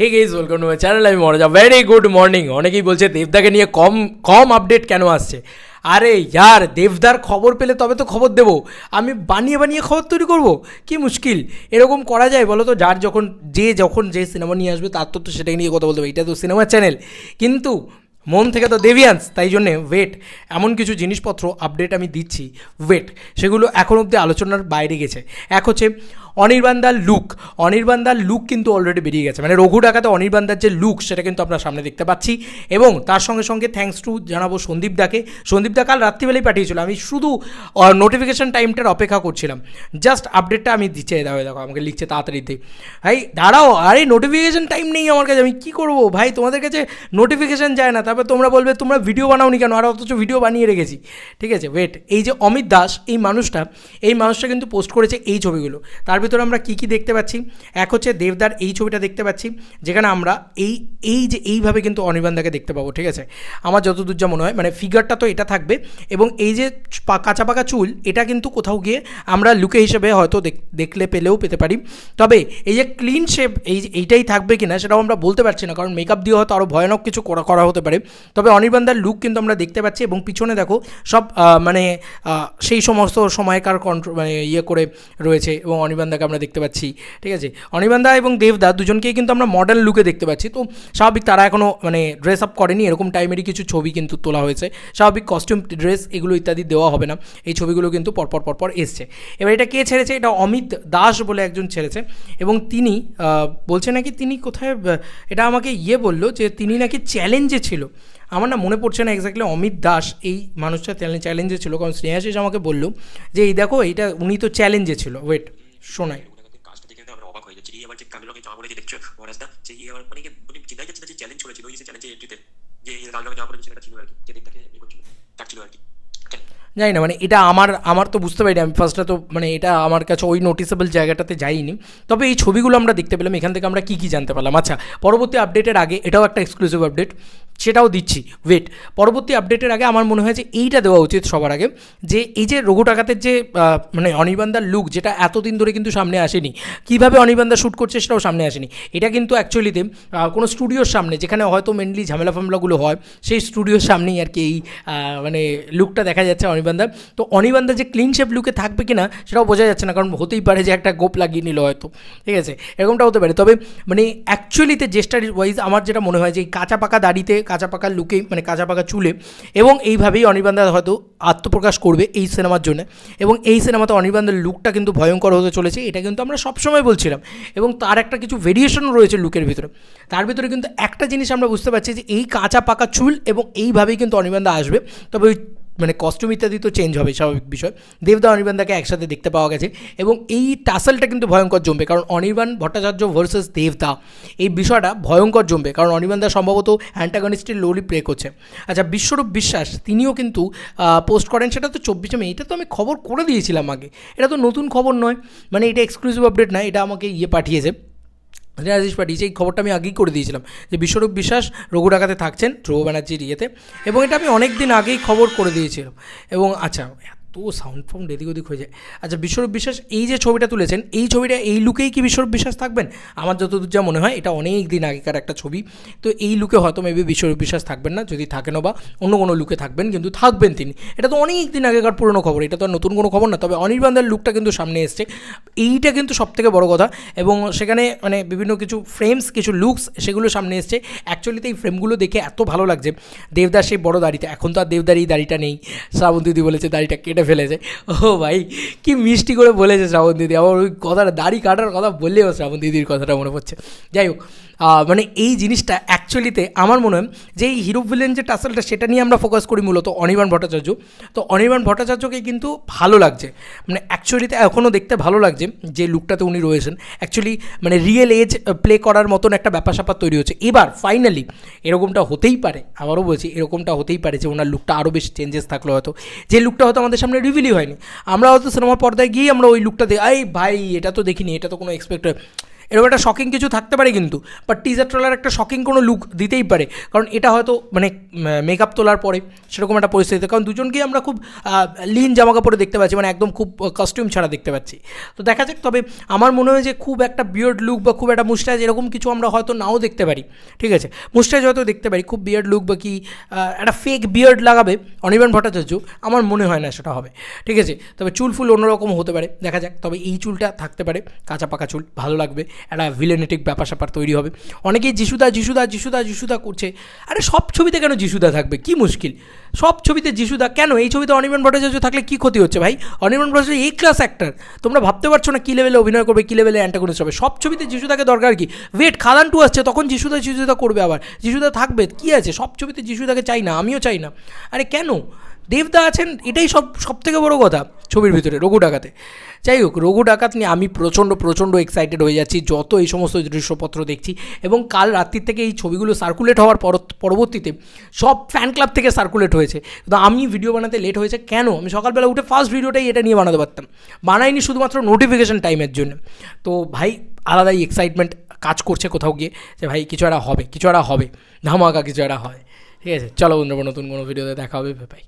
Hey guys welcome to my channel আমি Manoja very good morning অনেকেই বলছে দেবদাকে নিয়ে কম কম আপডেট কেন আসছে? আরে ইয়ার, দেবদার খবর পেলে তবে তো খবর দেবো। আমি বানিয়ে বানিয়ে খবর তৈরি করব? কি মুশকিল। এরকম করা যায় বলো তো? যার যখন, যে যখন যে সিনেমা নিয়ে আসবে, তার তো তো সেটাই নিয়ে কথা বলতে হবে। এটা তো সিনেমার চ্যানেল কিন্তু মন থেকে তো দেবিয়ান্স তাই জন্যে ওয়েট এমন কিছু জিনিসপত্র আপডেট আমি দিচ্ছি। ওয়েট সেগুলো এখন অবধি আলোচনার বাইরে গেছে। এক হচ্ছে অনির্বাণদার লুক অনির্বাণদার লুক কিন্তু অলরেডি বেরিয়ে গেছে। মানে রঘু ডাকাতে অনির্বাণদার যে লুক সেটা কিন্তু আমরা সামনে দেখতে পাচ্ছি। এবং তার সঙ্গে সঙ্গে থ্যাঙ্কস টু জানাব সন্দীপ দাকে। সন্দীপ দা কাল রাত্রিবেলায় পাঠিয়েছিল। আমি শুধু নোটিফিকেশান টাইমটার অপেক্ষা করছিলাম। জাস্ট আপডেটটা আমি দিচ্ছে। দেখো দেখো, আমাকে লিখছে তাড়াতাড়িতে ভাই, দাঁড়াও, আরে নোটিফিকেশান টাইম নেই আমার কাছে। আমি কী করব? ভাই, তোমাদের কাছে নোটিফিকেশান যায় না। তারপর তোমরা বলবে, তোমরা ভিডিও বানাওনি কেন? আর অথচ ভিডিও বানিয়ে রেখেছি। ঠিক আছে ওয়েট এই যে অমিত দাস, এই মানুষটা এই মানুষটা কিন্তু পোস্ট করেছে এই ছবিগুলো। তার ভিতরে আমরা কী কী দেখতে পাচ্ছি? এক হচ্ছে দেবদার এই ছবিটা দেখতে পাচ্ছি, যেখানে আমরা এই এই যে এইভাবে কিন্তু অনির্বাণদাকে দেখতে পাবো, ঠিক আছে? আমার যতদূর যা মনে হয় মানে ফিগারটা তো এটা থাকবে এবং এই যে কাঁচা পাকা চুল, এটা কিন্তু কোথাও গিয়ে আমরা লুকে হিসেবে হয়তো দেখলে পেলেও পেতে পারি। তবে এই যে ক্লিন শেপ এই এইটাই থাকবে কিনা সেটাও আমরা বলতে পারছি না, কারণ মেকআপ দিয়ে হয়তো আরও ভয়ানক কিছু করা করা হতে পারে। তবে অনির্বাণদার লুক কিন্তু আমরা দেখতে পাচ্ছি এবং পিছনে দেখো সব মানে সেই সমস্ত সময়কার কন্ট্রোল মানে ইয়ে করে রয়েছে এবং অনির্বাণদাকে আমরা দেখতে পাচ্ছি, ঠিক আছে? অনির্বাণদা এবং দেবদা দুজনকেই কিন্তু আমরা মডার্ন লুকে দেখতে পাচ্ছি। তো স্বাভাবিক তারা এখনও মানে ড্রেস আপ করেনি, এরকম টাইমেরই কিছু ছবি কিন্তু তোলা হয়েছে। স্বাভাবিক কস্টিউম ড্রেস এগুলো ইত্যাদি দেওয়া হবে না। এই ছবিগুলো কিন্তু পরপর পরপর এসছে। এবার এটা কে ছেড়েছে? এটা অমিত দাস বলে একজন ছেড়েছে। এবং তিনি বলছে নাকি তিনি কোথায় এটা আমাকে ইয়ে বলল যে তিনি নাকি চ্যালেঞ্জে ছিল। আমার না মনে পড়ছে না এক্স্যাক্টলি অমিত দাস এই মানুষটা চ্যালেঞ্জে ছিল। কারণ স্নেহাশিস আমাকে বলল যে, এই দেখো, এইটা উনি তো চ্যালেঞ্জে ছিল। ওয়েট শোনাই কাজটা দেখে আমরা অবাক হয়ে যাচ্ছি। এই আবার যে কালো রঙের জামা পরে যে দেখছ মহারাজদা যে আবার অনেকে মানে চিন্তাই যাচ্ছে না যে চ্যালেঞ্জ করেছিল ওই যে চ্যালেঞ্জের এন্ট্রিতে যে লাল রঙের জামা পরে ছেলেটা ছিল আর কি যে দিকটাকে ইয়ে করছিল ডাকছিল আর কি। জানি না মানে এটা আমার আমার তো বুঝতে পারিনি আমি ফার্স্টে তো মানে এটা আমার কাছে ওই নোটিসেবল জায়গাটাতে যাইনি। তবে এই ছবিগুলো আমরা দেখতে পেলাম এখান থেকে আমরা কী কী জানতে পারলাম। আচ্ছা পরবর্তী আপডেটের আগে এটাও একটা এক্সক্লুসিভ আপডেট সেটাও দিচ্ছি। ওয়েট পরবর্তী আপডেটের আগে আমার মনে হয় যে এইটা দেওয়া উচিত সবার আগে যে এই যে রঘু টাকাতের যে মানে অনির্বাণদার লুক যেটা এতদিন ধরে কিন্তু সামনে আসেনি, কীভাবে অনির্বাণদা শ্যুট করছে সেটাও সামনে আসেনি। এটা কিন্তু অ্যাকচুয়ালিতে কোনো স্টুডিওর সামনে যেখানে হয়তো মেনলি ঝামেলা ফামলাগুলো হয়, সেই স্টুডিওর সামনেই আর কি এই মানে লুকটা দেখা যাচ্ছে অনির্বাণদার। তো অনির্বাণদার যে ক্লিন শেপ লুকে থাকবে কি না সেটাও বোঝা যাচ্ছে না, কারণ হতেই পারে যে একটা গোপ লাগিয়ে নিল হয়তো। ঠিক আছে? এরকমটা হতে পারে। তবে মানে অ্যাকচুয়ালিতে জেস্টার ওয়াইজ আমার যেটা মনে হয় যে এই কাঁচা পাকা দাড়িতে কাঁচা পাকা লুকে মানে কাঁচা পাকা চুলে এবং এইভাবেই অনির্বাণদা হয়তো আত্মপ্রকাশ করবে এই সিনেমার জন্য। এবং এই সিনেমাতে অনির্বাণদের লুকটা কিন্তু ভয়ঙ্কর হতে চলেছে, এটা কিন্তু আমরা সবসময় বলছিলাম। এবং তার একটা কিছু ভেরিয়েশন রয়েছে লুকের ভিতরে। তার ভিতরে কিন্তু একটা জিনিস আমরা বুঝতে পারছি যে এই কাঁচা পাকা চুল এবং এইভাবেই কিন্তু অনির্বাণদা আসবে। তবে ওই মানে কস্টিউম ইত্যাদি তো চেঞ্জ হবে, স্বাভাবিক বিষয়। দেবদা অনির্বাণদাকে একসাথে দেখতে পাওয়া গেছে এবং এই টাসেলটা কিন্তু ভয়ঙ্কর জমবে, কারণ অনির্বাণ ভট্টাচার্য ভার্সেস দেবদা, এই বিষয়টা ভয়ঙ্কর জমবে, কারণ অনির্বাণদা সম্ভবত অ্যান্টাগনিস্টের লোলি প্লে করছে। আচ্ছা বিশ্বরূপ বিশ্বাস, তিনিও কিন্তু পোস্ট করেন, সেটা তো চব্বিশে মে, এটা তো আমি খবর করে দিয়েছিলাম আগে। এটা তো নতুন খবর নয় মানে এটা এক্সক্লুসিভ আপডেট না, এটা আমাকে ইয়ে পাঠিয়েছে। রাজেশ পাঠিয়েছে এই খবরটা আমি আগেই করে দিয়েছিলাম যে বিশ্বরূপ বিশ্বাস রঘু ডাকাতে থাকছেন ধ্রুব ব্যানার্জির ইয়েতে। এবং এটা আমি অনেক দিন আগেই খবর করে দিয়েছিলাম। এবং আচ্ছা এত সাউন্ড ফাউন্ড এদিক ওদিক হয়ে যায়। আচ্ছা বিশ্বরূপ বিশ্বাস, এই যে ছবিটা তুলেছেন, এই ছবিটা এই লুকেই কি বিশ্বরূপ বিশ্বাস থাকবেন? আমার যতদূর যা মনে হয়, এটা অনেক দিন আগেকার একটা ছবি। তো এই লুকে হয়তো মেবি বিশ্বরূপ বিশ্বাস থাকবেন না, যদি থাকেনও বা অন্য কোনো লুকে থাকবেন, কিন্তু থাকবেন তিনি। এটা তো অনেক দিন আগেকার পুরনো খবর, এটা তো আর নতুন কোনো খবর না, তবে অনির্বাণদের লুকটা কিন্তু সামনে এসছে। এইটা কিন্তু সব থেকে বড় কথা, এবং সেখানে মানে বিভিন্ন কিছু ফ্রেমস কিছু লুকস সেগুলো সামনে এসছে। অ্যাকচুয়ালিতে এই ফ্রেমগুলো দেখে এত ভালো লাগছে। দেবদার সেই বড় দাড়িতে, এখন তো আর দেবদার এই দাড়িটা নেই। শ্রাবণ দিদি বলেছে, দাড়িটা কেটে ফেলেছে। ও ভাই, কি মিষ্টি করে বলেছে শ্রাবণ দিদি। আমার ওই কথাটা, দাড়ি কাটার কথা বললেও শ্রাবণ দিদির কথাটা মনে পড়ছে। যাই হোক মানে এই জিনিসটা অ্যাকচুয়ালিতে আমার মনে হয় যে এই হিরো ভিলেন যে টাসেলটা সেটা নিয়ে আমরা ফোকাস করি মূলত অনির্বাণ ভট্টাচার্য। তো অনির্বাণ ভট্টাচার্যকে কিন্তু ভালো লাগছে। মানে অ্যাকচুয়ালিতে এখনও দেখতে ভালো লাগছে যে লুকটাতে উনি রয়েছেন। অ্যাকচুয়ালি মানে রিয়েল এজ প্লে করার মতন একটা ব্যাপার স্যাপার তৈরি হচ্ছে। এবার ফাইনালি এরকমটা হতেই পারে, আবারও বলছি, এরকমটা হতেই পারে যে ওনার লুকটা আরও বেশি চেঞ্জেস থাকল হয়তো। যে লুকটা হয়তো আমাদের সামনে রিভিলই হয়নি। আমরা হয়তো সিনেমার পর্দায় গিয়েই আমরা ওই লুকটা দেখি আই ভাই, এটা তো দেখিনি, এটা তো কোনো এক্সপেক্ট এরকম একটা শকিং কিছু থাকতে পারে কিন্তু বাট টিজার ট্রেলার একটা শকিং কোনো লুক দিতেই পারে। কারণ এটা হয়তো মানে মেকআপ তোলার পরে সেরকম একটা পরিস্থিতিতে, কারণ দুজনকেই আমরা খুব লিন জামা কাপড়ে দেখতে পাচ্ছি মানে একদম খুব কস্টিউম ছাড়া দেখতে পাচ্ছি। তো দেখা যাক, তবে আমার মনে হয় যে খুব একটা বিয়ার্ড লুক বা খুব একটা মুস্টাজ এরকম কিছু আমরা হয়তো নাও দেখতে পারি, ঠিক আছে? মুস্টাজ হয়তো দেখতে পারি, খুব বিয়ার্ড লুক বা কি একটা ফেক বিয়ার্ড লাগাবে অনির্বাণ ভট্টাচার্য, আমার মনে হয় না সেটা হবে, ঠিক আছে? তবে চুল ফুল অন্যরকম হতে পারে, দেখা যাক, তবে এই চুলটা থাকতে পারে, কাঁচা পাকা চুল, ভালো লাগবে। একটা ভিলেনেটিক ব্যাপার স্যাপার তৈরি হবে। অনেকেই যিশুদা যিশুদা যিশুদা যিশুদা করছে। আরে সব ছবিতে কেন যিশুদা থাকবে? কি মুশকিল। সব ছবিতে যিশুদা কেন? এই ছবিতে অনির্বাণ ভট্টাচার্য থাকলে কী ক্ষতি হচ্ছে ভাই? অনির্বাণ ভট্টাচার্য এই ক্লাস অ্যাক্টার তোমরা ভাবতে পারছ না কী লেভেলে অভিনয় করবে, কী লেভেলে অ্যান্টাগনিস্ট হবে। সব ছবিতে যিশুদাকে দরকার কি? ওয়েট খাদান টু আসছে, তখন যিশুদা যিশুদা করবে আবার। যিশুদা থাকবে, কী আছে? সব ছবিতে যিশুদাকে চাই না, আমিও চাই না। আরে কেন? দেবদা আছেন, এটাই সব সব থেকে বড় কথা ছবির ভিতরে, রঘু ডাকাতে। যাই হোক, রঘু ডাকাত নিয়ে আমি প্রচণ্ড প্রচণ্ড এক্সাইটেড হয়ে যাচ্ছি, যত এই সমস্ত দৃশ্যপত্র দেখছি, এবং কাল রাত্রির থেকে এই ছবিগুলো সার্কুলেট হওয়ার পর- পরবর্তীতে সব ফ্যান ক্লাব থেকে সার্কুলেট হয়েছে। কিন্তু আমি ভিডিও বানাতে লেট হয়েছে, কেন? আমি সকালবেলা উঠে ফার্স্ট ভিডিওটাই এটা নিয়ে বানাতে পারতাম। বানাইনি শুধুমাত্র নোটিফিকেশন টাইমের জন্য। তো ভাই, আলাদাই এক্সাইটমেন্ট কাজ করছে কোথাও গিয়ে, যে ভাই, কিছু একটা হবে, কিছু একটা হবে, ধামাকা কিছু একটা হয়। ঠিক আছে? চলো বন্ধুরা, নতুন কোনো ভিডিওতে দেখা হবে ভাই